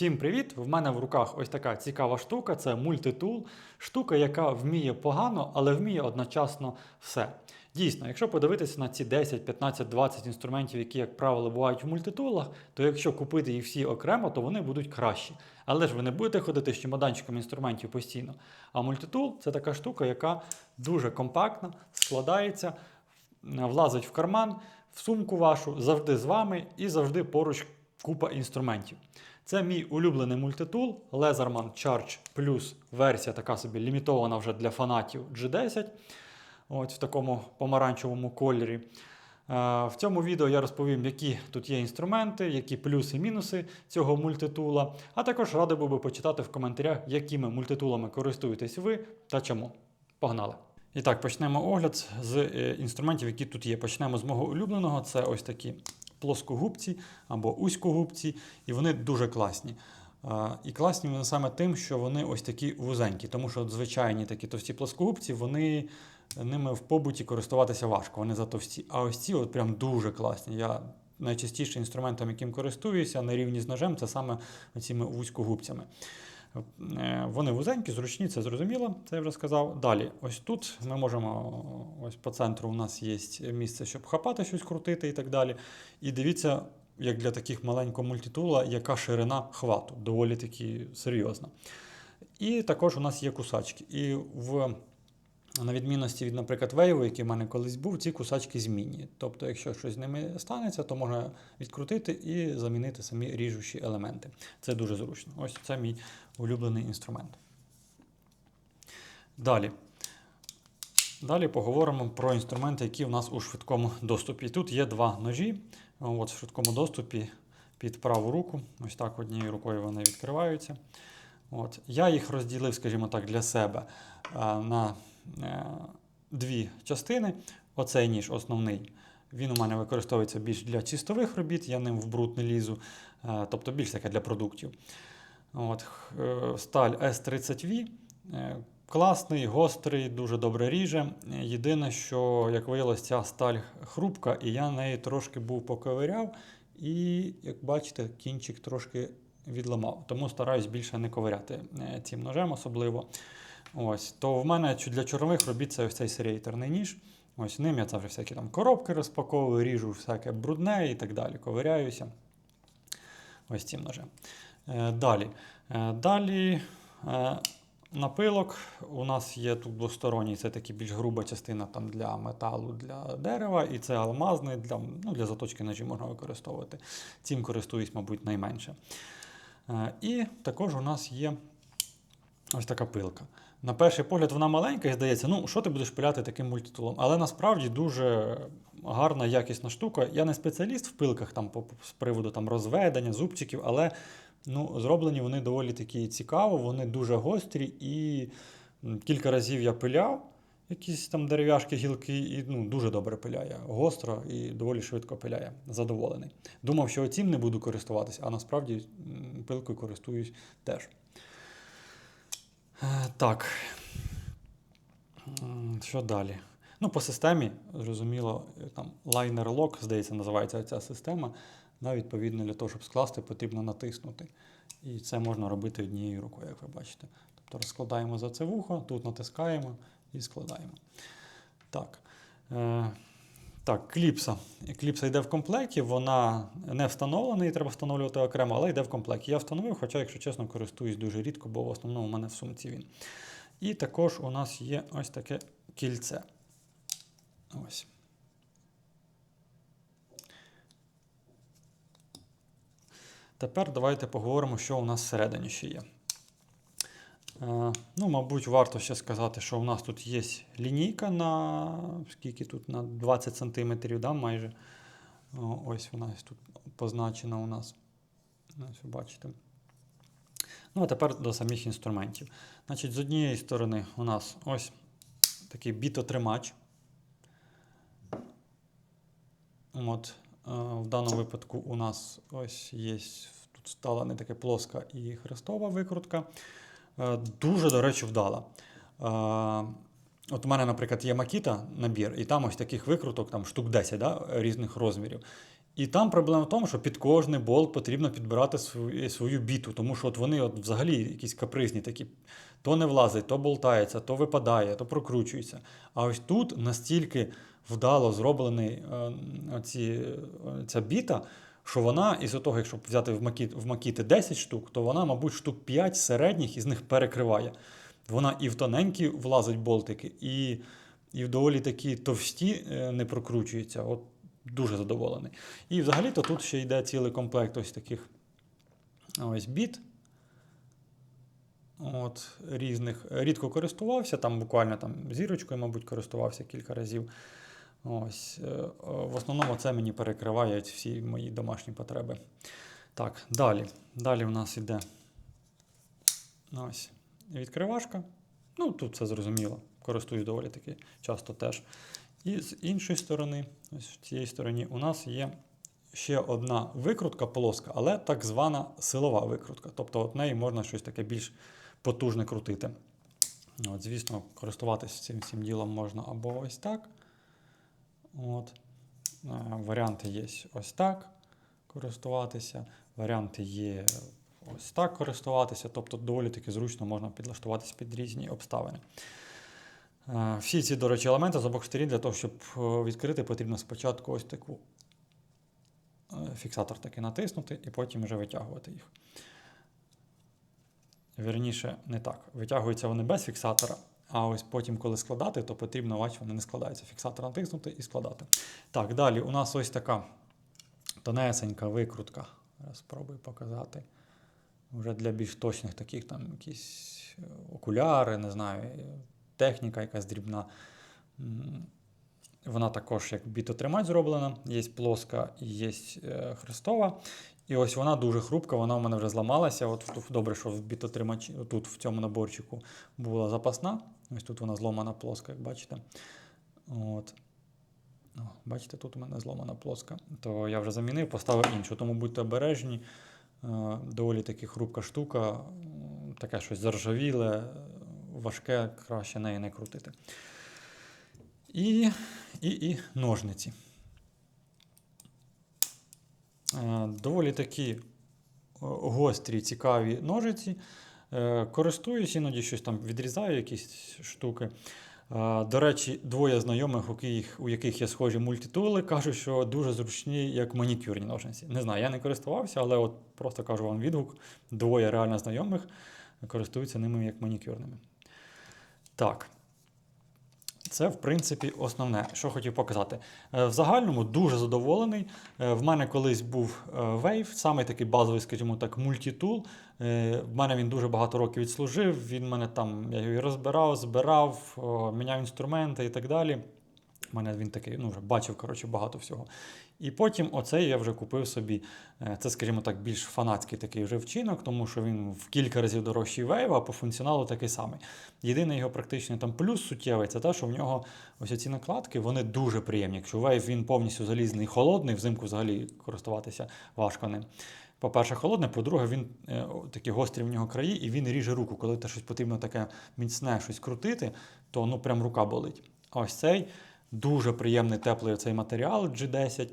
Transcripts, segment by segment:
Всім привіт! В мене в руках ось така цікава штука це мультитул. Штука, яка вміє погано, але вміє одночасно все. Дійсно, якщо подивитися на ці 10, 15, 20 інструментів, які, як правило, бувають в мультитулах, то якщо купити їх всі окремо, то вони будуть кращі. Але ж ви не будете ходити з чемоданчиком інструментів постійно. А мультитул це така штука, яка дуже компактна, складається, влазить в карман, в сумку вашу, завжди з вами і завжди поруч купа інструментів. Це мій улюблений мультитул Leatherman Charge Plus версія така собі лімітована вже для фанатів G10. От в такому помаранчевому кольорі. Е, В цьому відео я розповім, які тут є інструменти, які плюси і мінуси цього мультитула. А також радий був би почитати в коментарях, якими мультитулами користуєтесь ви та чому. Погнали! І так, почнемо огляд з е, інструментів, які тут є. Почнемо з мого улюбленого. Це ось такі плоскогубці або узькогубці, і вони дуже класні. І класні вони саме тим, що вони ось такі вузенькі, тому що звичайні такі товсті плоскогубці, вони ними в побуті користуватися важко, вони затовсті. А ось ці от прям дуже класні. Я найчастіше інструментом, яким користуюся на рівні з ножем, це саме цими вузькогубцями. Е, Вони вузенькі, зручні, це зрозуміло, це я вже сказав. Далі, ось тут ми можемо, ось по центру у нас є місце, щоб хапати щось, крутити і так далі. І дивіться, як для таких маленького мультитула, яка ширина хвату, доволі таки серйозна. І також у нас є кусачки. І в на відмінності від, наприклад, вейву, який в мене колись був, ці кусачки змінні. Тобто, якщо щось з ними станеться, то можна відкрутити і замінити самі ріжучі елементи. Це дуже зручно. Ось це мій улюблений інструмент. Далі. Далі поговоримо про інструменти, які у нас у швидкому доступі. Тут є два ножі. От в швидкому доступі під праву руку. Ось так однією рукою вони відкриваються. От. Я їх розділив, скажімо так, для себе на е, дві частини. Оцей ніж основний. Він у мене використовується більш для чистових робіт, я ним в бруд не лізу, е, тобто більш таке для продуктів. От, е, сталь S30V. е, Класний, гострий, дуже добре ріже. Єдине, що, як виявилось, ця сталь хрупка, і я неї трошки був поковиряв, і, як бачите, кінчик трошки відламав. Тому стараюсь більше не ковиряти е, цим ножем особливо. Ось, То в мене для чорнових робіт це ось цей серейтерний ніж. Ось ним я вже всякі там коробки розпаковую, ріжу всяке брудне і так далі. Ковиряюся. Ось цим ножем. Е, Далі. Е, Далі е, напилок. У нас є тут двосторонній, це таки більш груба частина там, для металу, для дерева, і це алмазний, для, ну, для заточки ножі можна використовувати. Цим користуюсь, мабуть, найменше. І також у нас є ось така пилка. На перший погляд вона маленька і здається, ну що ти будеш пиляти таким мультитулом? Але насправді дуже гарна, якісна штука. Я не спеціаліст в пилках там, з приводу там, розведення, зубчиків, але ну, зроблені вони доволі такі цікаво, вони дуже гострі і кілька разів я пиляв. Якісь там дерев'яшки, гілки, і ну, дуже добре пиляє. Гостро і доволі швидко пиляє. Задоволений. Думав, що цим не буду користуватися, а насправді пилкою користуюсь теж. Е, Так. Що далі? Ну, по системі, зрозуміло, е, там лайнер lock, здається, називається ця система. Да, відповідно, для того, щоб скласти, потрібно натиснути. І це можна робити однією рукою, як ви бачите. Тобто розкладаємо за це вухо, тут натискаємо і складаємо. Так. Так, кліпса. Кліпса йде в комплекті, вона не встановлена, її треба встановлювати окремо, але йде в комплекті. Я встановив, хоча, якщо чесно, користуюсь дуже рідко, бо в основному у мене в сумці він. І також у нас є ось таке кільце. Ось. Тепер давайте поговоримо, що у нас всередині ще є. Ну, мабуть, варто ще сказати, що у нас тут є лінійка на скільки тут на 20 см, да, майже. Ось вона тут позначена у нас. Ось ви бачите. Ну, а тепер до самих інструментів. Значить, з однієї сторони у нас ось такий бітотримач. От, е, в даному випадку у нас ось є тут стала не таке плоска і хрестова викрутка. Е, Дуже, до речі, вдала. Е, От у мене, наприклад, є Макіта набір, і там ось таких викруток, там штук 10 да, різних розмірів. І там проблема в тому, що під кожний болт потрібно підбирати свою, свою біту, тому що от вони от взагалі якісь капризні такі. То не влазить, то болтається, то випадає, то прокручується. А ось тут настільки вдало е, е, ця біта, що вона, із того, якщо взяти в макіт, в макіти 10 штук, то вона, мабуть, штук 5 середніх із них перекриває. Вона і в тоненькі влазить болтики, і, і в доволі такі товсті е, не прокручується. От Дуже задоволений. І взагалі-то тут ще йде цілий комплект ось таких ось біт. От, різних. Рідко користувався, там буквально там зірочкою, мабуть, користувався кілька разів. Ось, е, В основному це мені перекриває всі мої домашні потреби. Так, далі. Далі у нас йде ось, відкривашка. Ну, тут це зрозуміло. Користуюсь доволі таки часто теж. І з іншої сторони, ось в цій стороні, у нас є ще одна викрутка плоска, але так звана силова викрутка. Тобто от неї можна щось таке більш потужне крутити. От, Звісно, користуватися цим цим ділом можна або ось так. От. Варіанти є ось так користуватися. Варіанти є ось так користуватися. Тобто доволі таки зручно можна підлаштуватися під різні обставини. Всі ці, до речі, елементи з обох сторін для того, щоб відкрити, потрібно спочатку ось таку фіксатор таки натиснути і потім вже витягувати їх. Вірніше, не так. Витягуються вони без фіксатора, а ось потім, коли складати, то потрібно, бачите, вони не складаються. Фіксатор натиснути і складати. Так, далі у нас ось така тонесенька викрутка. Зараз спробую показати. Вже для більш точних таких там якісь е, окуляри, не знаю, техніка якась дрібна. Вона також як бітотримач зроблена, є плоска і є е, хрестова. І ось вона дуже хрупка, вона у мене вже зламалася. От Добре, що в бітотримачі, тут в цьому наборчику була запасна. Ось тут вона зломана плоска, як бачите. От. О, Бачите, тут у мене зломана плоска. То я вже замінив, поставив іншу. Тому будьте обережні. Е, доволі таки хрупка штука, таке щось заржавіле, важке, краще неї не крутити. І, і, і ножниці. Е, доволі такі гострі, цікаві ножиці. Е, користуюсь, іноді щось там відрізаю, якісь штуки. Е, до речі, двоє знайомих, у яких у яких є схожі мультитули, кажуть, що дуже зручні, як манікюрні ножниці. Не знаю, я не користувався, але от просто кажу вам відгук. Двоє реально знайомих користуються ними як манікюрними. Так. Це, в принципі, основне, що хотів показати. Е, в загальному дуже задоволений. Е, в мене колись був е, Wave, саме такий базовий, скажімо так, мультітул. В мене він дуже багато років відслужив. Він мене там я його розбирав, збирав, міняв інструменти і так далі. У мене він такий, ну вже бачив коротше, багато всього. І потім оцей я вже купив собі. Е, це, скажімо так, більш фанатський такий вже вчинок, тому що він в кілька разів дорожчий вейв, а по функціоналу такий самий. Єдиний його практичний там плюс суттєвий це те, що в нього ось ці накладки вони дуже приємні. Якщо вейв він повністю залізний, холодний, взимку взагалі користуватися важко ним. По-перше, холодне, по-друге, він е, такі гострі в нього краї, і він ріже руку. Коли те щось потрібно таке міцне щось крутити, то ну прям рука болить. А ось цей. Дуже приємний теплий цей матеріал G10.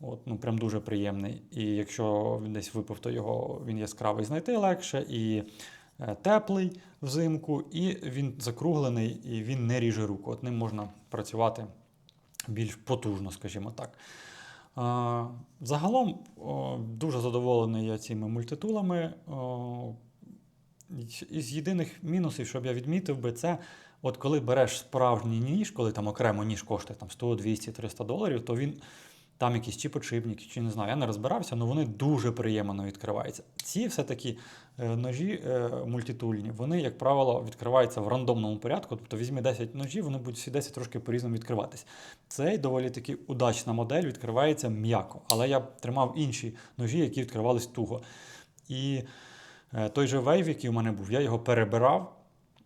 От, ну Прям дуже приємний. І якщо він десь випив, то його він яскравий знайти легше. І е, теплий взимку, і він закруглений, і він не ріже руку. От ним можна працювати більш потужно, скажімо так. Загалом дуже задоволений я цими мультитулами. Із єдиних мінусів, щоб я відмітив би, це От коли береш справжній ніж, коли там окремо ніж коштує там 100, 200, 300 доларів, то він там якісь чи подшипники, чи не знаю, я не розбирався, але вони дуже приємно відкриваються. Ці все-таки е, ножі е, мультитульні, вони, як правило, відкриваються в рандомному порядку. Тобто візьми 10 ножів, вони будуть всі 10 трошки по-різному відкриватись. Цей доволі таки удачна модель відкривається м'яко. Але я тримав інші ножі, які відкривались туго. І е, той же вейв, який у мене був, я його перебирав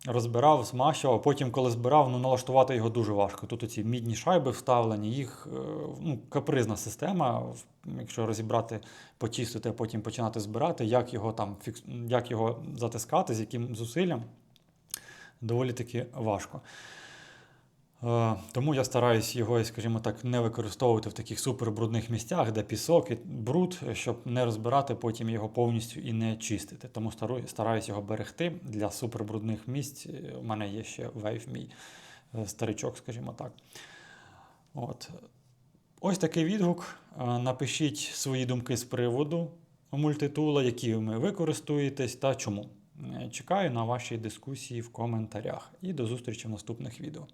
розбирав, змащував, потім, коли збирав, ну налаштувати його дуже важко. Тут оці мідні шайби вставлені, їх е, ну, капризна система. Якщо розібрати, почистити, а потім починати збирати, як його там як його затискати, з яким зусиллям, доволі таки важко. Е, Тому я стараюсь його, скажімо так, не використовувати в таких супербрудних місцях, де пісок і бруд, щоб не розбирати потім його повністю і не чистити. Тому стараюсь його берегти для супербрудних місць. Е, У мене є ще вейв мій е, старичок, скажімо так. От. Ось такий відгук. Напишіть свої думки з приводу мультитула, які ви використовуєтесь та чому. Чекаю на ваші дискусії в коментарях. І до зустрічі в наступних відео.